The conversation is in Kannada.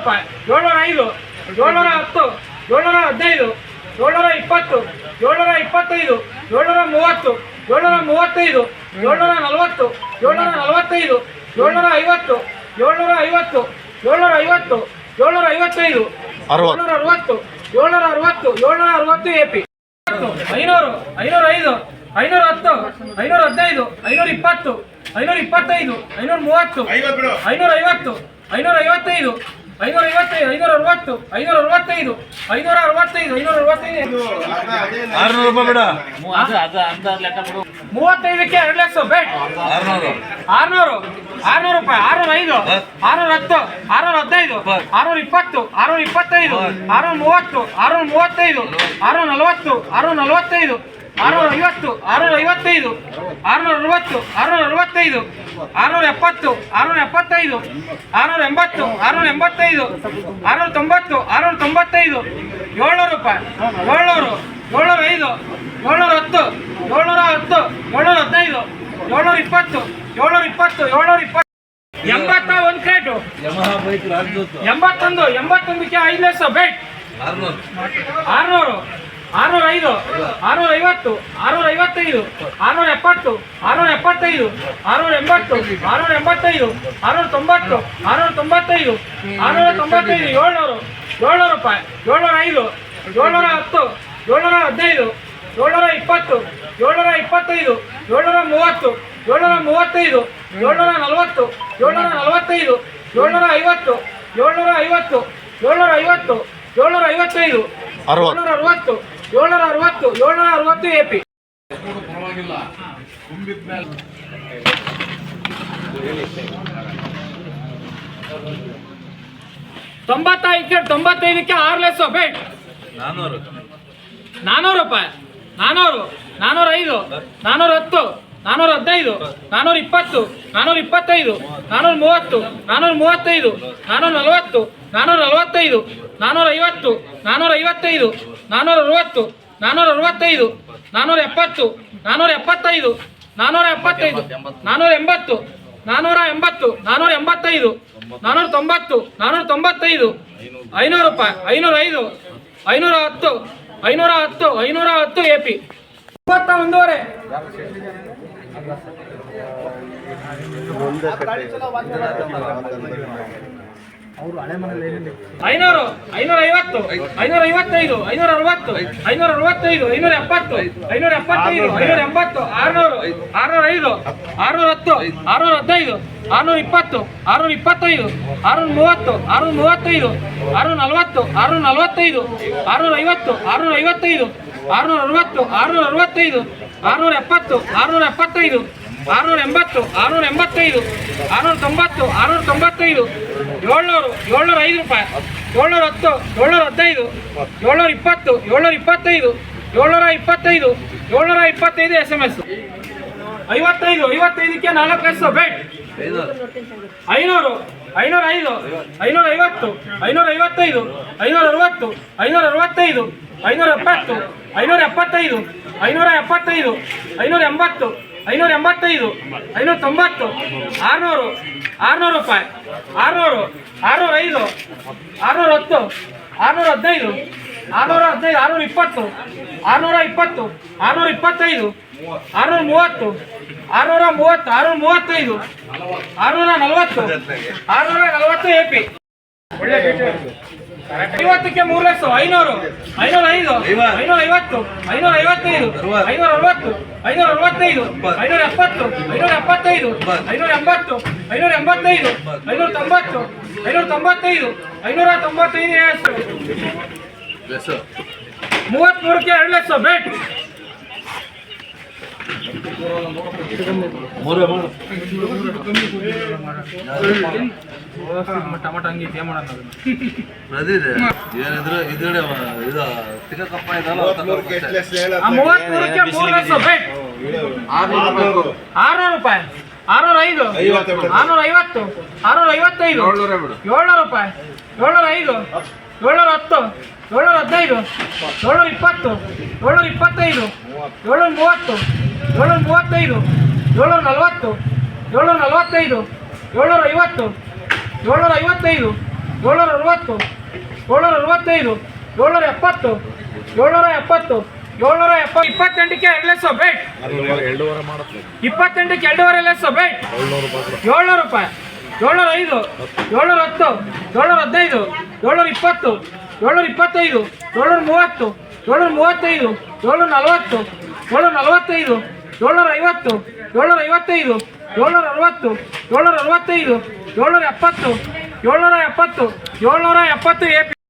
ರೂಪಾಯಿ ಏಳ್ನೂರ ಐದು ಏಳ್ನೂರ ಹತ್ತು ಏಳ್ನೂರ ಹದಿನೈದು ಏಳ್ನೂರ ಇಪ್ಪತ್ತು ಏಳ್ನೂರ ಇಪ್ಪತ್ತೈದು ಏಳ್ನೂರ ಮೂವತ್ತು ಏಳ್ನೂರ ಮೂವತ್ತೈದು ಏಳ್ನೂರ ನಲವತ್ತು ಏಳ್ನೂರ ನಲವತ್ತೈದು ಏಳ್ನೂರ ಐವತ್ತು ಏಳ್ನೂರ ಐವತ್ತು ಏಳ್ನೂರ ಐವತ್ತು ಏಳ್ನೂರ ಐವತ್ತೈದು. ಏಳ್ನೂರ ಅರವತ್ತು ಏಳ್ನೂರ ಅರವತ್ತು ಏಳ್ನೂರ ಅರವತ್ತು ಎ ಪಿ ಐನೂರು ಐನೂರ ಐದು ಐನೂರ ಹತ್ತು ಐನೂರ ಹದಿನೈದು ಐನೂರ ಇಪ್ಪತ್ತು ಐನೂರ ಇಪ್ಪತ್ತೈದು ಐನೂರ ಮೂವತ್ತು ಐನೂರ ಐವತ್ತು ಐನೂರ ಐವತ್ತೈದು ಐನೂರ ಐವತ್ತೈದು ಐನೂರ ಅರವತ್ತು ಐನೂರ ಅರವತ್ತೈದು ಐನೂರ ಅರವತ್ತೈದು ಐನೂರ ಅರವತ್ತೈದು ಆರ್ನೂರು ರೂಪಾಯಿ ಬಿಡ. ಮೂವತ್ತೈದಕ್ಕೆ ಎರಡು ಲಕ್ಷ ಬೇಟ್ ಆರ್ನೂರು. ಆರ್ನೂರು ಆರ್ನೂರು ರೂಪಾಯಿ ಆರ್ನೂರ ಐದು ಆರ್ನೂರ ಹತ್ತು. ಆರ್ನೂರ ಹದಿನೈದು ಆರ್ನೂರ ಇಪ್ಪತ್ತು ಆರ್ನೂರ ಇಪ್ಪತ್ತೈದು ಆರ್ನೂರ ಮೂವತ್ತು ಆರ್ನೂರ ಮೂವತ್ತೈದು ಆರ್ನೂರ ನಲವತ್ತು. ಆರ್ನೂರ ನಲವತ್ತೈದು ಆರ್ನೂರ ಐವತ್ತು ಆರುನೂರ ಐವತ್ತೈದು ಆರುನೂರ ಅರವತ್ತು ಆರುನೂರ ಅರವತ್ತೈದು ಆರುನೂರ ಎಪ್ಪತ್ತು ಆರುನೂರ ಎಪ್ಪತ್ತೈದು ಆರುನೂರ ಎಂಬತ್ತು ಆರುನೂರ ಎಂಬತ್ತೈದು ಆರುನೂರ ತೊಂಬತ್ತು ಆರುನೂರ ತೊಂಬತ್ತೈದು ಏಳ್ನೂರು ರೂಪಾಯಿ ಏಳ್ನೂರು ಏಳ್ನೂರ ಐದು ಏಳ್ನೂರ ಹತ್ತು ಏಳ್ನೂರ ಹತ್ತು ಏಳ್ನೂರ ಹದಿನೈದು ಏಳ್ನೂರ ಇಪ್ಪತ್ತು ಏಳ್ನೂರ ಇಪ್ಪತ್ತು ಏಳ್ನೂರ ಇಪ್ಪತ್ತು ಎಂಬತ್ತ ಒಂದು ಕ್ರೇಟು. ಎಂಬತ್ತೊಂದು ಎಂಬತ್ತೊಂದಕ್ಕೆ ಐದು ಲಕ್ಷ ಬೇಟ್. ಆರುನೂರು ಆರ್ನೂರು. ಆರ್ನೂರ ಐದು ಆರ್ನೂರ ಐವತ್ತು ಆರ್ನೂರ ಐವತ್ತೈದು ಆರ್ನೂರ ಎಪ್ಪತ್ತು ಆರ್ನೂರ ಎಪ್ಪತ್ತೈದು ಆರ್ನೂರ ಎಂಬತ್ತು ಆರ್ನೂರ ಎಂಬತ್ತೈದು ಆರ್ನೂರ ತೊಂಬತ್ತು ಆರ್ನೂರ ತೊಂಬತ್ತೈದು ಆರ್ನೂರ ತೊಂಬತ್ತೈದು ಏಳ್ನೂರು ಏಳ್ನೂರು ರೂಪಾಯಿ ಏಳ್ನೂರ ಐದು ಏಳ್ನೂರ ಹತ್ತು ಏಳ್ನೂರ ಹದಿನೈದು ಏಳ್ನೂರ ಇಪ್ಪತ್ತು ಏಳ್ನೂರ ಇಪ್ಪತ್ತೈದು ಏಳ್ನೂರ ಮೂವತ್ತು ಏಳ್ನೂರ ಮೂವತ್ತೈದು ಏಳ್ನೂರ ನಲವತ್ತು ಏಳ್ನೂರ ನಲವತ್ತೈದು ಏಳ್ನೂರ ಐವತ್ತು ಏಳ್ನೂರ ಐವತ್ತು ಏಳ್ನೂರ ಐವತ್ತು ಏಳ್ನೂರ ಐವತ್ತೈದು. ಏಳ್ನೂರ ಅರವತ್ತು ಏಳ್ನೂರ ಅರವತ್ತು ಏಳ್ನೂರ ಅರವತ್ತು ಎ ಪಿ ತೊಂಬತ್ತೈದಕ್ಕೆ ತೊಂಬತ್ತೈದಕ್ಕೆ ಆರು ಲಕ್ಷ ಬೇಟ್ ನಾನ್ನೂರು ನಾನ್ನೂರು ರೂಪಾಯಿ. ನಾನ್ನೂರು ನಾನ್ನೂರ ಐದು ನಾನ್ನೂರ ಹತ್ತು ನಾನ್ನೂರ ಹದಿನೈದು ನಾನ್ನೂರ ಇಪ್ಪತ್ತು ನಾನ್ನೂರ ಇಪ್ಪತ್ತೈದು ನಾನ್ನೂರ ಮೂವತ್ತು ನಾನ್ನೂರ ಮೂವತ್ತೈದು ನಾನ್ನೂರ ನಲವತ್ತು ನಾನ್ನೂರ ನಲವತ್ತೈದು ನಾನ್ನೂರ ಐವತ್ತು ನಾನ್ನೂರ ಐವತ್ತೈದು ನಾನ್ನೂರ ಅರವತ್ತು ನಾನ್ನೂರ ಅರವತ್ತೈದು ನಾನ್ನೂರ ಎಪ್ಪತ್ತು ನಾನ್ನೂರ ಎಪ್ಪತ್ತೈದು ನಾನ್ನೂರ ಎಪ್ಪತ್ತೈದು ನಾನ್ನೂರ ಎಂಬತ್ತು ನಾನ್ನೂರ ಎಂಬತ್ತು ನಾನ್ನೂರ ಎಂಬತ್ತೈದು ನಾನ್ನೂರ ತೊಂಬತ್ತು ನಾನ್ನೂರ ತೊಂಬತ್ತೈದು, ಐನೂರು ರೂಪಾಯಿ, ಐನೂರ ಐದು, ಐನೂರ ಹತ್ತು ಐನೂರ ಹತ್ತು ಐನೂರ ಹತ್ತು ಎ ಪಿ ಇಪ್ಪತ್ತ ಒಂದೂವರೆ. ಐನೂರು ಐನೂರ ಐವತ್ತು ಐನೂರ ಐವತ್ತೈದು ಐನೂರ ಅರವತ್ತು ಐನೂರ ಅರವತ್ತೈದು ಐನೂರ ಎಪ್ಪತ್ತು ಐನೂರ ಎಪ್ಪತ್ತೈದು ಐನೂರ ಎಂಬತ್ತು ಆರ್ನೂರು ಆರ್ನೂರ ಐದು ಆರ್ನೂರ ಹತ್ತು ಆರ್ನೂರ ಹದಿನೈದು ಆರ್ನೂರ ಇಪ್ಪತ್ತು ಆರ್ನೂರ ಇಪ್ಪತ್ತೈದು ಆರ್ನೂರ ಮೂವತ್ತು ಆರ್ನೂರ ಮೂವತ್ತೈದು ಆರ್ನೂರ ನಲವತ್ತು ಆರ್ನೂರ ನಲವತ್ತೈದು ಆರ್ನೂರ ಐವತ್ತು ಆರ್ನೂರ ಐವತ್ತೈದು ಆರ್ನೂರ ಅರವತ್ತು ಆರ್ನೂರ ಅರವತ್ತೈದು ಆರ್ನೂರ ಎಪ್ಪತ್ತು ಆರ್ನೂರ ಎಪ್ಪತ್ತೈದು ಆರ್ನೂರ ಎಂಬತ್ತು ಆರ್ನೂರ ಎಂಬತ್ತೈದು ಆರ್ನೂರ ತೊಂಬತ್ತು ಆರ್ನೂರ ತೊಂಬತ್ತೈದು ಏಳ್ನೂರು ಏಳ್ನೂರ ಐದು ರೂಪಾಯಿ ಏಳ್ನೂರ ಹತ್ತು ಏಳ್ನೂರ ಹದಿನೈದು ಏಳ್ನೂರ ಇಪ್ಪತ್ತು ಏಳ್ನೂರ ಇಪ್ಪತ್ತೈದು ಏಳ್ನೂರ ಇಪ್ಪತ್ತೈದು ಏಳ್ನೂರ ಇಪ್ಪತ್ತೈದು ಎಸ್ ಎಂ ಎಸ್ ಐವತ್ತೈದು, ಐವತ್ತೈದಕ್ಕೆ ನಾಲ್ಕು ಎಸ್ ಬೇಟ್ ಐನೂರು ಐನೂರ ಐದು ಐನೂರ ಐವತ್ತು ಐನೂರ ಐವತ್ತೈದು ಐನೂರ ಅರವತ್ತು ಐನೂರ ಅರವತ್ತೈದು ಐನೂರ ಎಪ್ಪತ್ತು ಐನೂರ ಎಪ್ಪತ್ತೈದು ಐನೂರ ಎಪ್ಪತ್ತೈದು ಐನೂರ ಎಂಬತ್ತು ಐನೂರ ಎಂಬತ್ತೈದು ಐನೂರ ತೊಂಬತ್ತು ಆರುನೂರು ಆರುನೂರು ರೂಪಾಯಿ, ಆರುನೂರು ಆರುನೂರ ಐದು ಆರುನೂರ ಹತ್ತು ಆರುನೂರ ಹದಿನೈದು ಆರುನೂರ ಹದಿನೈದು ಆರುನೂರ ಇಪ್ಪತ್ತು ಆರುನೂರ ಇಪ್ಪತ್ತು ಆರುನೂರ ಇಪ್ಪತ್ತೈದು ಆರುನೂರ ಮೂವತ್ತು ಆರುನೂರ ಮೂವತ್ತು ಆರುನೂರ ಮೂವತ್ತೈದು ಆರುನೂರ ನಲವತ್ತು ಆರುನೂರ ನಲವತ್ತು ಎ ಪಿ ಐವತ್ತಕ್ಕೆ ಮೂರು ಲಕ್ಷ ಐನೂರು ಐನೂರ ಐದು ಐನೂರ ಐವತ್ತು ಐನೂರ ಐವತ್ತೈದು ಐನೂರ ಅರವತ್ತು ಐನೂರ ಅರವತ್ತೈದು ಐನೂರ ಎಪ್ಪತ್ತು ಐನೂರ ಎಪ್ಪತ್ತೈದು ಐನೂರ ಎಂಬತ್ತು ಐನೂರ ಎಂಬತ್ತೈದು ಐನೂರ ತೊಂಬತ್ತು ಐನೂರ ತೊಂಬತ್ತೈದು ಐನೂರ ತೊಂಬತ್ತೈದು ಎಷ್ಟು ಮೂವತ್ಮೂರಕ್ಕೆ ಎರಡು ಲಕ್ಷ ಬೇಟ್ ಮೂರೇ ಮಾಡು ಟಮಾಟ ಹಂಗೆ ಸೇಮ್ ಮಾಡೋದು ಅದಿದೆ ಏನಿದ್ರು ಇದ್ರೆ ಇದು ತಿಕ್ಕಪ್ಪ ಇದಲ್ಲ ಆ ಮೂವತ್ಮೂರಕ್ಕೆ ಮೂರು ಲಕ್ಷ ಬೇಟ್ ಆರ್ನೂರು ರೂಪಾಯಿ ಆರ್ನೂರ ಐದು. ಆರ್ನೂರ ಐವತ್ತು. ಆರ್ನೂರ ಐವತ್ತೈದು. ಏಳ್ನೂರು ರೂಪಾಯಿ. ಏಳ್ನೂರ ಐದು. ಏಳ್ನೂರ ಹತ್ತು. ಏಳ್ನೂರ ಹದಿನೈದು. ಏಳ್ನೂರ ಇಪ್ಪತ್ತು. ಏಳ್ನೂರ ಇಪ್ಪತ್ತೈದು. ಏಳ್ನೂರ ಮೂವತ್ತು. ಏಳ್ನೂರ ಮೂವತ್ತೈದು. ಏಳ್ನೂರ ನಲವತ್ತು. ಏಳ್ನೂರ ನಲವತ್ತೈದು. ಏಳ್ನೂರ ಐವತ್ತು. ಏಳ್ನೂರ ಐವತ್ತೈದು ಏಳ್ನೂರ ಅರವತ್ತು ಏಳ್ನೂರ ಅರವತ್ತೈದು ಏಳ್ನೂರ ಎಪ್ಪತ್ತು ಏಳ್ನೂರ ಎಪ್ಪತ್ತು ಏಳ್ನೂರ ಎಪ್ಪತ್ತು ಇಪ್ಪತ್ತೆಂಟಕ್ಕೆ ಎರಡು ಲಕ್ಷ ಬೇಟ್ ಇಪ್ಪತ್ತೆಂಟಕ್ಕೆ ಎರಡೂವರೆ ಲಕ್ಷ ಬೇಟ್ ಏಳ್ನೂರು ರೂಪಾಯಿ ಏಳ್ನೂರ ಐದು ಏಳ್ನೂರ ಹತ್ತು ಏಳ್ನೂರ ಹದಿನೈದು ಏಳ್ನೂರ ಇಪ್ಪತ್ತು ಏಳ್ನೂರ ಇಪ್ಪತ್ತೈದು ಏಳ್ನೂರ ಮೂವತ್ತು ಏಳ್ನೂರ ಮೂವತ್ತೈದು ಏಳ್ನೂರ ನಲವತ್ತು ಏಳ್ನೂರ ನಲವತ್ತೈದು ಏಳ್ನೂರ ಐವತ್ತು ಏಳ್ನೂರ ಐವತ್ತೈದು ಏಳ್ನೂರ ಅರವತ್ತು ಏಳ್ನೂರ ಅರವತ್ತೈದು ಏಳ್ನೂರ ಎಪ್ಪತ್ತು ಏಳ್ನೂರ ಎಪ್ಪತ್ತು ಏಳ್ನೂರ ಎಪ್ಪತ್ತು ಎ